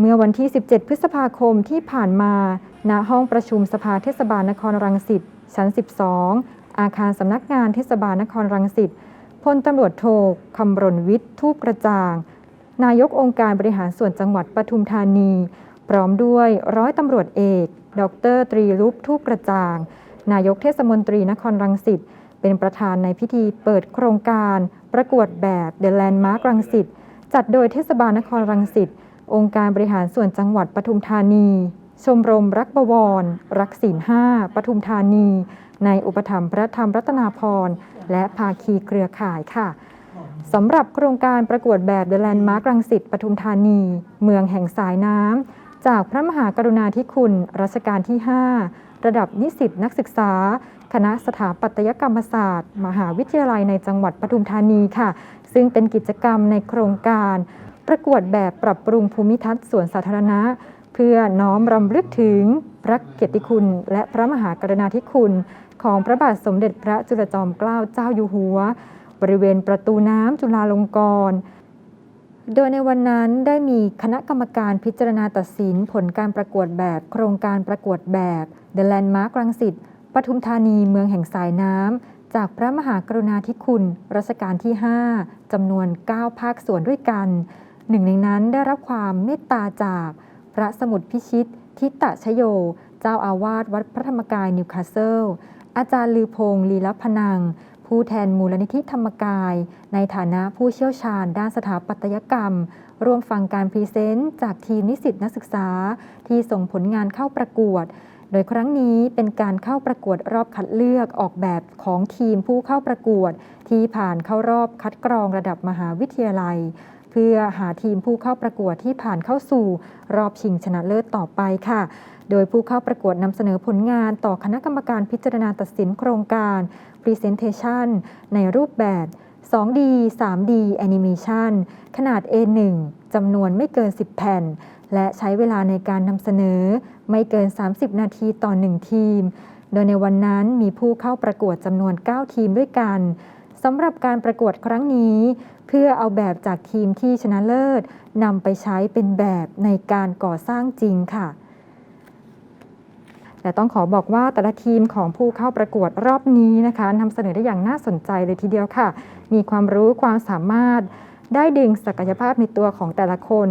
เมื่อวันที่ 17 พฤษภาคมที่ผ่านมา ณ ห้องประชุมสภาเทศบาลนครรังสิต ชั้น 12 อาคารสำนักงานเทศบาลนครรังสิต พลตำรวจโทคำรณวิทย์ทูปกระจ่าง นายกองค์การบริหารส่วนจังหวัดปทุมธานี พร้อมด้วยร้อยตำรวจเอก ดร ตรีรุปทูปกระจ่าง นายกเทศมนตรีนครรังสิต เป็นประธานในพิธีเปิดโครงการ ประกวดแบบ The Landmark รังสิต จัดโดยเทศบาลนครรังสิต องค์การบริหารส่วนจังหวัดปทุมธานี ชมรมรักบวร รักศีลห้าปทุมธานี ในอุปถัมภ์พระธรรมรัตนาพรและภาคีเครือข่ายค่ะสำหรับโครงการประกวดแบบ The Landmark รังสิตปทุมธานี เมืองแห่งสายน้ำ จากพระมหากรุณาธิคุณ รัชกาลที่ 5 ระดับนิสิตนักศึกษา คณะสถาปัตยกรรมศาสตร์ มหาวิทยาลัยในจังหวัดปทุมธานีค่ะ ซึ่งเป็นกิจกรรมในโครงการ ประกวดแบบปรับปรุงภูมิทัศน์สวนสาธารณะ เพื่อน้อมรำลึกถึงพระเกียรติคุณ และพระมหากรุณาธิคุณ ของพระบาทสมเด็จพระจุลจอมเกล้าเจ้าอยู่หัว บริเวณประตูน้ำจุฬาลงกรณ์โดยในวันนั้นได้มีคณะกรรมการพิจารณาตัดสินผลการประกวดแบบโครงการประกวดแบบ The Landmark รังสิตปทุมธานีเมืองแห่งสายน้ำ จากพระมหากรุณาธิคุณรัชกาลที่ 5จำนวน 9 ภาคส่วนด้วยกัน หนึ่งในนั้นได้รับความเมตตาจากพระสมุทรพิชิต ทิตะชโย เจ้าอาวาสวัดพระธรรมกายนิวคาสเซิล อาจารย์ลือพงศ์ลีลพนัง ผู้แทนมูลนิธิธรรมกาย ในฐานะผู้เชี่ยวชาญด้านสถาปัตยกรรม ร่วมฟังการพรีเซนต์จากทีมนิสิตนักศึกษา ที่ส่งผลงานเข้าประกวด โดยครั้งนี้เป็นการเข้าประกวดรอบคัดเลือกออกแบบของทีมผู้เข้าประกวด ที่ผ่านเข้ารอบคัดกรองระดับมหาวิทยาลัย เพื่อหาทีมผู้เข้าประกวดที่ผ่านเข้าสู่รอบชิงชนะเลิศต่อไปค่ะ โดยผู้เข้าประกวดนำเสนอผลงานต่อคณะกรรมการพิจารณาตัดสินโครงการ Presentation ในรูปแบบ 2D 3D Animation ขนาด A1 จำนวนไม่เกิน 10 แผ่น และใช้เวลาในการนำเสนอไม่เกิน 30 นาทีต่อ 1 ทีม โดยในวันนั้นมีผู้เข้าประกวดจำนวน 9 ทีมด้วยกันสำหรับการประกวดครั้งนี้ เพื่อเอาแบบจากทีมที่ชนะเลิศนำไปใช้เป็นแบบในการก่อสร้างจริงค่ะแต่ต้องขอบอกว่าแต่ละทีมของผู้เข้าประกวดรอบนี้นะคะนำเสนอได้อย่างน่าสนใจเลยทีเดียวค่ะ มีความรู้ความสามารถได้ดึงศักยภาพในตัวของแต่ละคน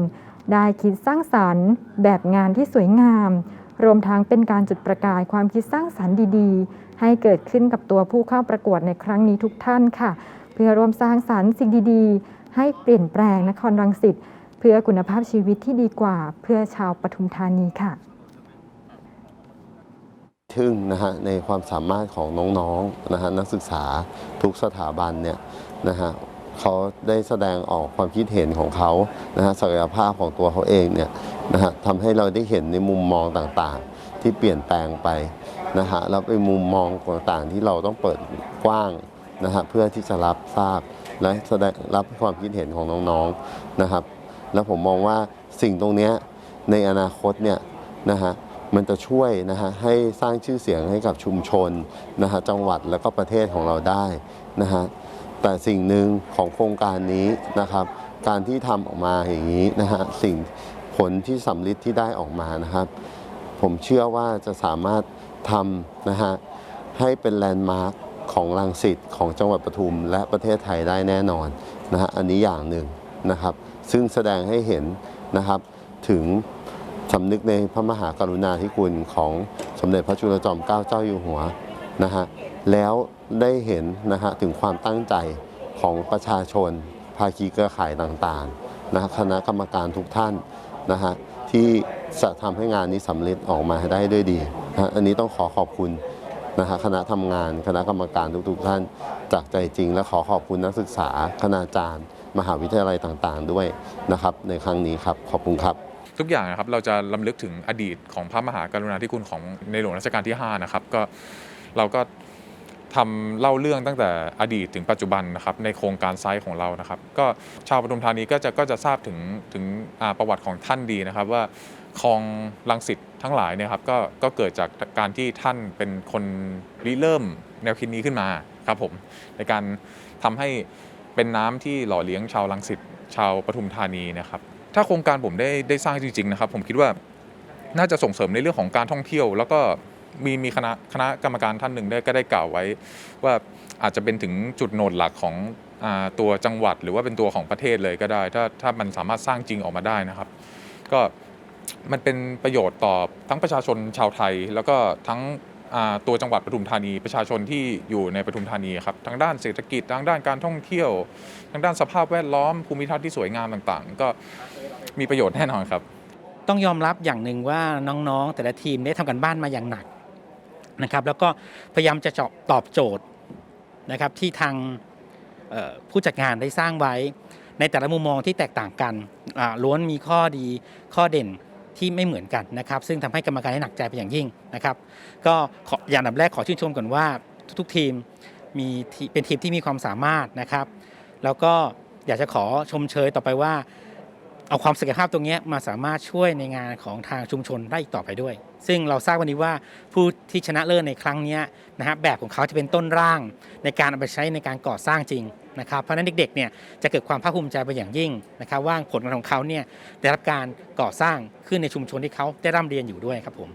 ได้คิดสร้างสรรค์ แบบงานที่สวยงาม รวมทั้งเป็นการจุดประกายความคิดสร้างสรรค์ดีๆ ให้เกิดขึ้นกับตัวผู้เข้าประกวดในครั้งนี้ทุกท่านค่ะ เพื่อร่วมสร้างสรรค์สิ่งดีๆ ให้เปลี่ยนแปลงนครรังสิตเพื่อคุณภาพชีวิตที่ดีกว่าเพื่อชาวปทุมธานีค่ะทึ่งนะฮะในความสามารถของน้องๆนะฮะนักศึกษาทุกสถาบันเนี่ยนะฮะ เขาได้แสดงออกความคิดเห็นของเขานะฮะศักยภาพของตัวเขาเองเนี่ยนะฮะทำให้เราได้เห็นในมุมมองต่างๆ ที่เปลี่ยนแปลงไปนะฮะแล้วเป็นมุมมองต่างๆที่เราต้องเปิดกว้างนะฮะเพื่อที่จะรับทราบและแสดงรับความคิดเห็นของน้องๆนะครับ แล้วผมมองว่าสิ่งตรงนี้ในอนาคตเนี่ยนะฮะมันจะช่วยนะฮะให้สร้างชื่อเสียงให้กับชุมชนนะฮะจังหวัดแล้วก็ประเทศของเราได้นะฮะ แต่สิ่งหนึ่งของโครงการนี้นะครับ การที่ทำออกมาอย่างนี้นะฮะสิ่งผลที่สำลิดที่ได้ออกมานะครับ ผมเชื่อว่าจะสามารถทำนะฮะให้เป็นแลนด์มาร์คของลังสิตของจังหวัดปทุม และประเทศไทยได้แน่นอนนะฮะอันนี้อย่างหนึ่งนะครับ ซึ่งแสดงให้เห็นนะครับถึงสำนึกในพระมหากรุณาธิคุณของสมเด็จพระจุลจอมเกล้าเจ้าอยู่หัวนะฮะ แล้วได้เห็นนะฮะถึงความตั้งใจของประชาชน ภาคีเครือข่ายต่างๆนะคณะกรรมการทุกท่านนะฮะที่จะทำให้งานนี้สำเร็จออกมาได้ด้วยดีนะะอันนี้ต้องขอขอบคุณนะฮะคณะทำงานคณะกรรมการทุกๆท่านจากใจจริง และขอขอบคุณนักศึกษาคณาจารย์ มหาวิทยาลัยต่างๆ ด้วยนะครับ ในครั้งนี้ครับขอบคุณครับทุกอย่างนะครับเราจะลำลึกถึงอดีตของพระมหากรุณาธิคุณของในหลวงรัชกาลที่ 5 นะครับ ก็เราก็ ทำเล่าเรื่องตั้งแต่อดีตถึงปัจจุบันนะครับในโครงการไซต์ของเรานะครับ ก็ชาวปทุมธานีก็จะก็จะทราบถึงถึงประวัติของท่านดีนะครับว่าคลองลังสิตทั้งหลายเนี่ยครับก็ก็เกิดจากการที่ท่านเป็นคนริเริ่มแนวคิดนี้ขึ้นมาครับผมในการทำให้เป็นน้ำที่หล่อเลี้ยงชาวลังสิตชาวปทุมธานีนะครับ ถ้าโครงการผมได้ได้สร้างจริงๆนะครับ ผมคิดว่าน่าจะส่งเสริมในเรื่องของการท่องเที่ยว แล้วก็ มีมีคณะคณะกรรมการท่านหนึ่งได้ก็ได้กล่าวไว้ ว่าอาจจะเป็นถึงจุดโหนดหลักของอาตัวจังหวัดหรือว่าเป็นตัวของประเทศเลยก็ได้ ถ้าถ้ามันสามารถสร้างจริงออกมาได้นะครับ ก็มันเป็นประโยชน์ต่อทั้งประชาชนชาวไทย แล้วก็ทั้งอ่าตัวจังหวัดปทุมธานี ประชาชนที่อยู่ในปทุมธานีครับทั้งด้านเศรษฐกิจทั้งด้านการท่องเที่ยวทั้งด้านสภาพแวดล้อมภูมิทัศน์ที่สวยงามต่างๆ ก็มีประโยชน์แน่นอนครับ ต้องยอมรับอย่างหนึ่งว่าน้องๆ แต่ละทีมได้ทำกันบ้านมาอย่างหนัก นะครับแล้วก็พยายามจะจตอบโจทย์นะครับที่ทางผู้จัดงานได้สร้างไว้ ในแต่ละมุมมองที่แตกต่างกันล้วนมีข้อดีข้อเด่นที่ไม่เหมือนกันนะครับ ซึ่งทำให้กรรมการได้หนักใจเป็นอย่างยิ่งนะครับ ก็ออย่างนดับแรกขอชื่นชมก่อนว่าทุกๆทีมมีเป็นทีมที่มีความสามารถนะครับ แล้วก็อยากจะขอชมเชยต่อไปว่า เอาความศักยภาพตรงนี้มาสามารถช่วยในงานของทางชุมชนได้อีกต่อไปด้วย ซึ่งเราทราบวันนี้ว่าผู้ที่ชนะเลิศในครั้งนี้นะฮะแบบของเขาจะเป็นต้นร่างในการเอาไปใช้ในการก่อสร้างจริงนะครับเพราะฉะนั้นเด็กๆเนี่ยจะเกิดความภาคภูมิใจเป็นอย่างยิ่งนะครับว่าผลงานของเขาเนี่ยได้รับการก่อสร้างขึ้นในชุมชนที่เขาได้ร่ำเรียนอยู่ด้วยครับผม